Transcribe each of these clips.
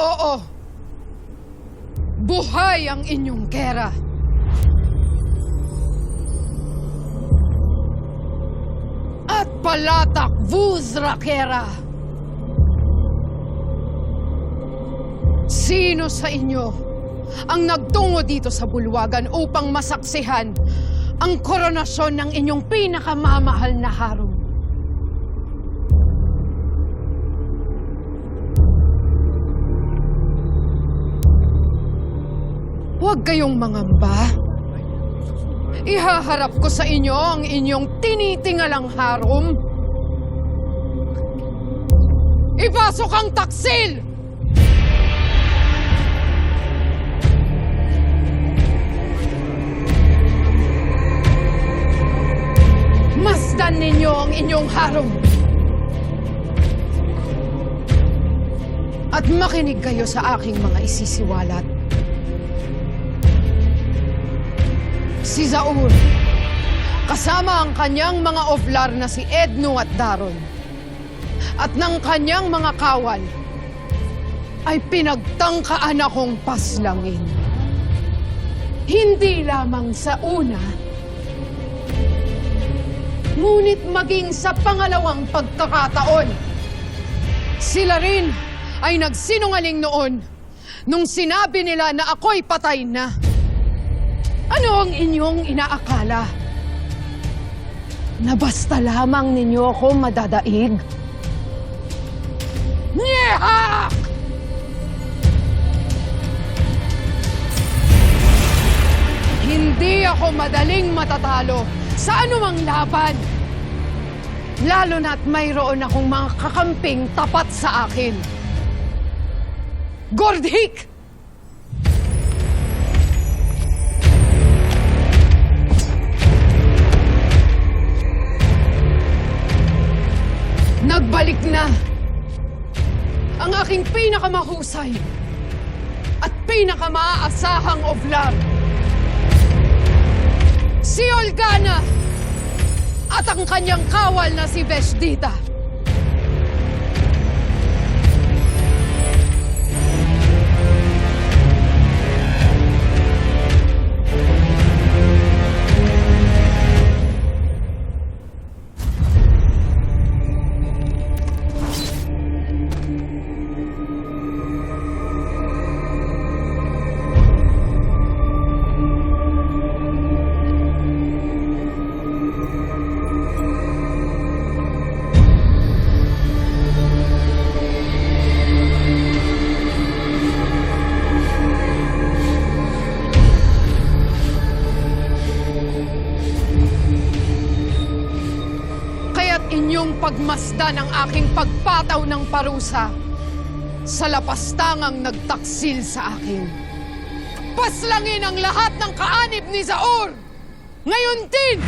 oo. Buhay ang inyong kera. At palatak vuzra kera. Sino sa inyo ang nagtungo dito sa bulwagan upang masaksihan ang koronasyon ng inyong pinakamamahal na harong? Huwag kayong mangamba. Ihaharap ko sa inyo ang inyong tinitingalang harom. Ipasok ang taksil! Masdan ninyo ang inyong harom. At makinig kayo sa aking mga isisiwalat. Si Zaur, kasama ang kanyang mga oflar na si Edno at Daron, at ng kanyang mga kawal, ay pinagtangkaan akong paslangin. Hindi lamang sa una, ngunit maging sa pangalawang pagkakataon. Sila rin ay nagsinungaling noon nung sinabi nila na ako'y patay na. Ano ang inyong inaakala? Na basta lamang ninyo ako madadaig? Nyehak! Hindi ako madaling matatalo sa anumang laban. Lalo na't mayroon akong mga kakamping tapat sa akin. Gordhik! Nagbalik na ang aking pinakamahusay at pinakamaasahang oflar. Si Olgana at ang kanyang kawal na si Veshdita. Pagmasdan ang aking pagpataw ng parusa sa lapastangang nagtaksil sa akin. Paslangin ang lahat ng kaanib ni Zaor! Ngayon din!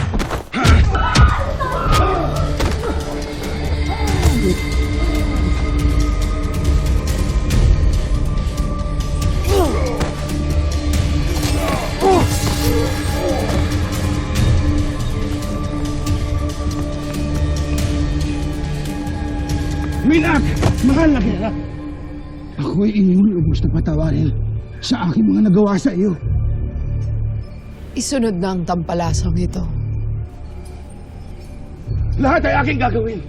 Minak! Mahal na kita! Ako'y inyong lubos na patawarin sa aking mga nagawa sa iyo. Isunod na ang tampalasang ito. Lahat ay aking gagawin.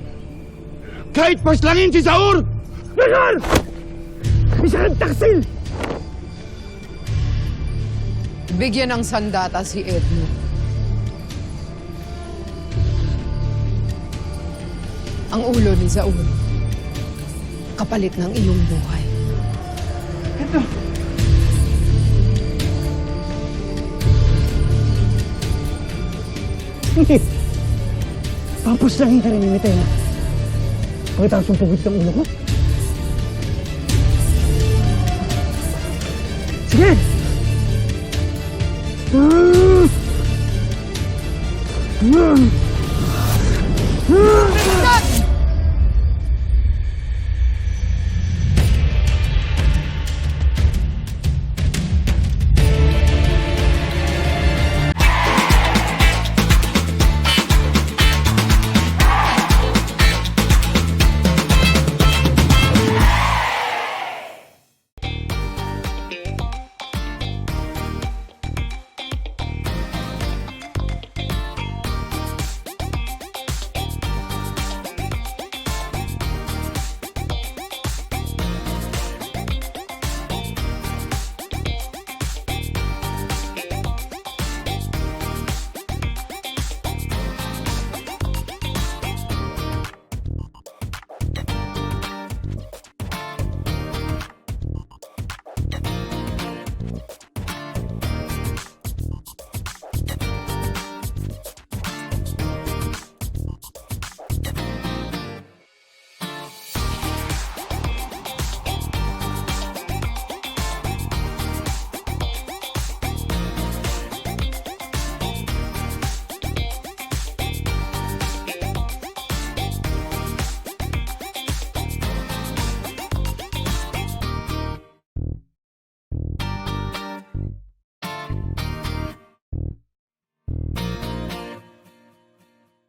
Kahit paslangin si Saur! Minar! Isa ang taksil! Bigyan ng sandata si Edno. Ang ulo ni Zaur kapalit ng iyong buhay. Ito. Tapos lang hindi rin imitay na. Bakit ang sumpugod ng ulo ko? Sige! Mm! Mm!